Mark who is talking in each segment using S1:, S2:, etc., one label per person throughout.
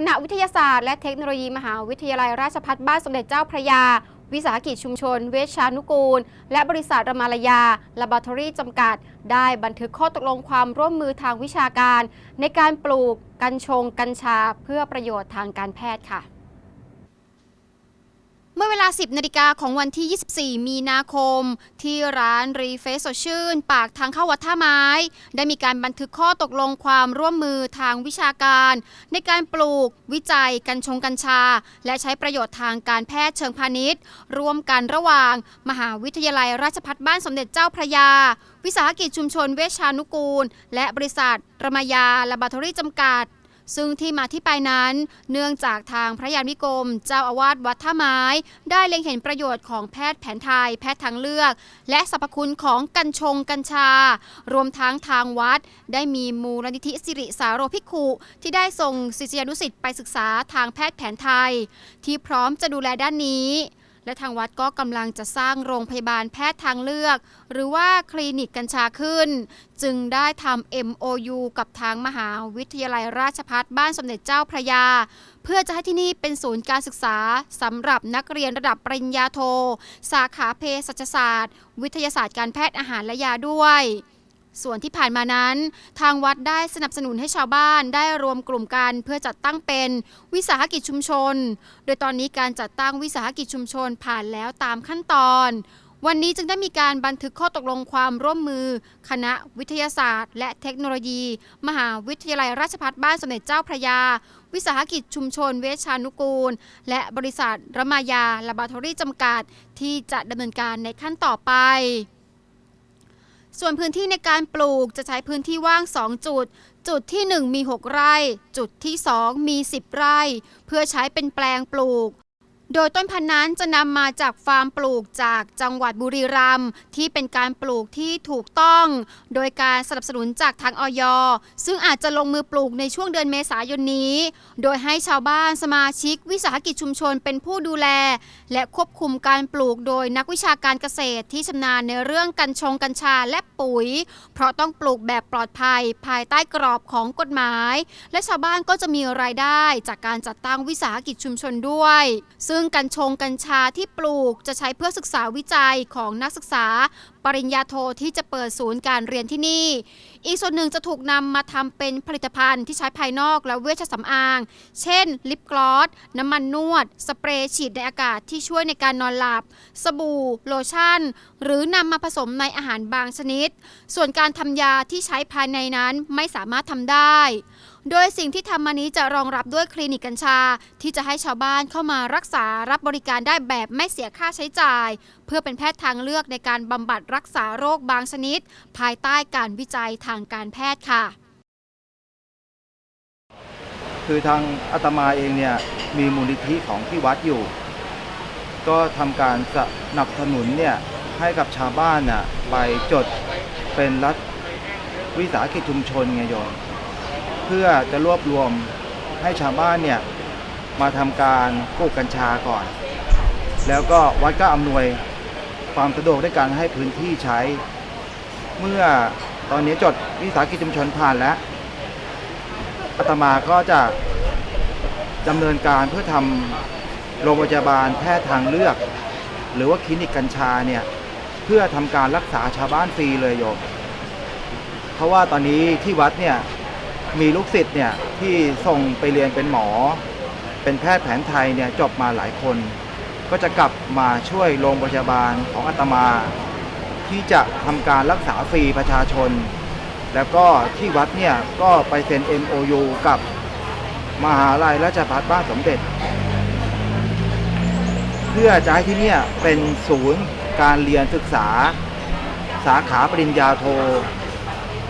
S1: คณะวิทยาศาสตร์และเทคโนโลยีมหาวิทยาลัยราชภัฏบ้านสมเด็จเจ้าพระยา วิสาหกิจชุมชน เวชชานุกูล และบริษัทรมารยาลาบอทอรี่จำกัด ได้บันทึกข้อตกลงความร่วมมือทางวิชาการ ในการปลูก กัญชง กัญชา เพื่อประโยชน์ทางการแพทย์ค่ะ 10นาฬิกาของวันที่ 24 มีนาคม ที่ร้านรีเฟสสดชื่น ปากทางเข้าวัดท่าไม้ ได้มีการบันทึกข้อตกลงความร่วมมือทางวิชาการ ในการปลูก วิจัย กัญชงกัญชา และใช้ประโยชน์ทางการแพทย์เชิงพาณิชย์ ร่วมกันระหว่าง มหาวิทยาลัยราชภัฏบ้านสมเด็จเจ้าพระยา วิสาหกิจชุมชนเวชานุกูล และบริษัทรมายาลาบอทอรี่จำกัด ซึ่งที่มาที่ไปนั้น เนื่องจากทางพระยานิกรม เจ้าอาวาสวัดท่าไม้ ได้เล็งเห็นประโยชน์ของแพทย์แผนไทย แพทย์ทางเลือก และสรรพคุณของกัญชงกัญชา รวมทั้งทางวัด ได้มีมูลนิธิสิริสาโรภิกขุที่ได้ส่งศิษยานุศิษย์ไปศึกษาทางแพทย์แผนไทย ที่พร้อมจะดูแลด้านนี้ และทางวัดก็กำลังจะสร้างโรงพยาบาลแพทย์ทางเลือก หรือว่าคลินิกกัญชาขึ้น จึงได้ทำ MOU กับทางมหาวิทยาลัยราชภัฏบ้านสมเด็จเจ้าพระยา เพื่อจะให้ที่นี่เป็นศูนย์การศึกษาสำหรับนักเรียนระดับปริญญาโท สาขาเภสัชศาสตร์ วิทยาศาสตร์การแพทย์อาหารและยาด้วย ส่วนที่ผ่านมานั้น ทางวัดได้สนับสนุนให้ชาวบ้านได้รวมกลุ่มกันเพื่อจัดตั้งเป็นวิสาหกิจชุมชน โดยตอนนี้การจัดตั้งวิสาหกิจชุมชนผ่านแล้วตามขั้นตอน วันนี้จึงได้มีการบันทึกข้อตกลงความร่วมมือ คณะวิทยาศาสตร์ และเทคโนโลยี มหาวิทยาลัยราชภัฏบ้านสมเด็จเจ้าพระยา วิสาหกิจชุมชนเวชานุกูล และบริษัทรมายาลาบอทอรี่จำกัด ที่จะดำเนินการในขั้นต่อไป ส่วนพื้นที่ในการปลูกจะใช้พื้นที่ว่าง 2 จุด จุดที่ 1 มี 6 ไร่ จุดที่ 2 มี 10 ไร่ เพื่อใช้เป็นแปลงปลูก โดยต้นพันธุ์นั้นจะนำมาจากฟาร์มปลูกจากจังหวัดบุรีรัมย์ที่เป็นการปลูกที่ถูกต้อง โดยการสนับสนุนจากทางออยซึ่งอาจจะลงมือปลูกในช่วงเดือนเมษายนนี้ โดยให้ชาวบ้านสมาชิกวิสาหกิจชุมชนเป็นผู้ดูแล และควบคุมการปลูกโดยนักวิชาการเกษตรที่ชำนาญในเรื่องกัญชงกัญชาและปุ๋ย เพราะต้องปลูกแบบปลอดภัย ภายใต้กรอบของกฎหมาย และชาวบ้านก็จะมีรายได้จากการจัดตั้งวิสาหกิจชุมชนด้วยซึ่งกัญชงกัญชาที่ปลูกจะใช้เพื่อศึกษาวิจัยของนักศึกษา ปริญญาโทที่จะเปิดศูนย์การเรียนที่นี่อีกส่วนหนึ่งจะถูกนำมาทำเป็นผลิตภัณฑ์ที่ใช้ภายนอกและเวชสำอาง เช่น ลิปกลอส น้ำมันนวด สเปรย์ฉีดในอากาศที่ช่วยในการนอนหลับ สบู่ โลชั่น หรือนำมาผสมในอาหารบางชนิด ส่วนการทำยาที่ใช้ภายในนั้นไม่สามารถทำได้ โดยสิ่งที่ทำมานี้จะรองรับด้วยคลินิกกัญชา ที่จะให้ชาวบ้านเข้ามารักษารับบริการได้แบบไม่เสียค่าใช้จ่าย เพื่อเป็นแพทย์ทางเลือกในการบำบัดรักษาโรคบางชนิด ภายใต้การวิจัยทางการแพทย์ค่ะ
S2: คือทางอาตมาเองเนี่ยมีมูลนิธิของที่วัดอยู่ ก็ทำการสนับสนุนเนี่ยให้กับชาวบ้านน่ะไปจดเป็นรัฐวิสาหกิจชุมชนไงโยมเพื่อจะรวบรวมให้ชาวบ้านเนี่ยมาทำการปลูกกัญชาก่อน แล้วก็วัดก็อำนวย ความสะดวกด้วยการให้พื้นที่ใช้ เมื่อตอนนี้จดวิสาหกิจชุมชนผ่านแล้วอาตมาก็จะดำเนินการเพื่อทำโรงพยาบาลแพทย์ทางเลือก หรือว่าคลินิกกัญชาเนี่ยเพื่อทำการรักษาชาวบ้านฟรีเลยโยม เพราะว่าตอนนี้ที่วัดเนี่ยมีลูกศิษย์เนี่ยที่ส่งไปเรียนเป็นหมอ เป็นแพทย์แผนไทยเนี่ยจบมาหลายคน ก็จะกลับมาช่วยโรงพยาบาลของอาตมา ที่จะทำการรักษาฟรีประชาชน แล้วก็ที่วัดเนี่ยก็ไปเซ็น MOU กับมหาลัยราชภัฏบ้านสมเด็จ เพื่อจะให้ที่เนี่ยเป็นศูนย์การเรียนศึกษา สาขาปริญญาโท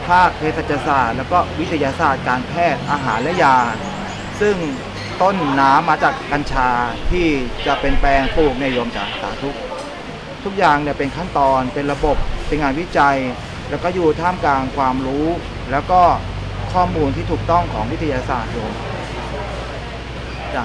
S2: ภาคเภสัชศาสตร์ แล้วก็วิทยาศาสตร์การแพทย์อาหารและยา ซึ่ง ต้นน้ำมาจากกัญชาที่จะเป็นแปลงปลูกในยโยมจ๋าสาธุทุกอย่างเนี่ยเป็นขั้นตอนเป็นระบบเป็นงานวิจัย แล้วก็อยู่ท่ามกลางความรู้ แล้วก็ข้อมูลที่ถูกต้องของวิทยาศาสตร์โยมจ้ะ